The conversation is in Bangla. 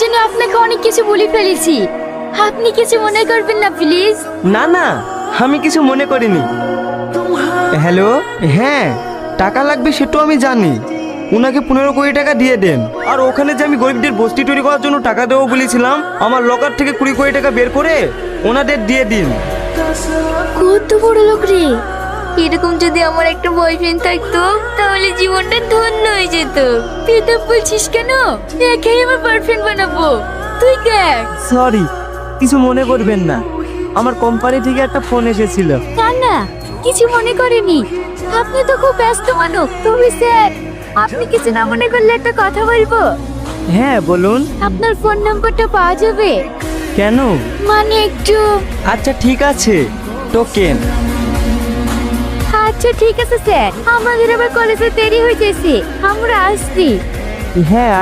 জানি আপনাকে অনেক কিছু বলে ফেলেছি। আপনি কিছু মনে করবেন না প্লিজ। না না আমি কিছু মনে করিনি। হ্যালো? হ্যাঁ টাকা লাগবে সেটাও আমি জানি। উনাকে পনেরো কোটি টাকা দিয়ে দেন। আর ওখানে যে আমি গরিবদের বস্তি তৈরি করার জন্য টাকা দেবো বলেছিলাম আমার লকার থেকে কুড়ি কোটি টাকা বের করে ওনাদের দিয়ে দিন। কত বড় লোক রে? এরকম যদি আমার একটা বয়ফ্রেন্ড থাকতো তাহলে জীবনটা ধন্য হয়ে যেত। তুই বলছিস কেন? একাই আমার বয়ফ্রেন্ড বানাবো। তুই দেখ। সরি কিছু মনে করবেন না। আমার কোম্পানি থেকে একটা ফোন এসেছিল। না না কিছু মনে করেনি। আপনি তো খুব ব্যস্ত মানুষ তুমি স্যার আপনি কিছু না মনে করলে একটা কথা বলব? হ্যাঁ বলুন। আপনার ফোন নাম্বারটা পাওয়া যাবে? কেন? মানে একটু আচ্ছা ঠিক আছে। টোকেন আচ্ছা ঠিক আছে স্যার। আমাদের আবার কলেজে দেরি যাচ্ছে আমরা আসছি। হ্যাঁ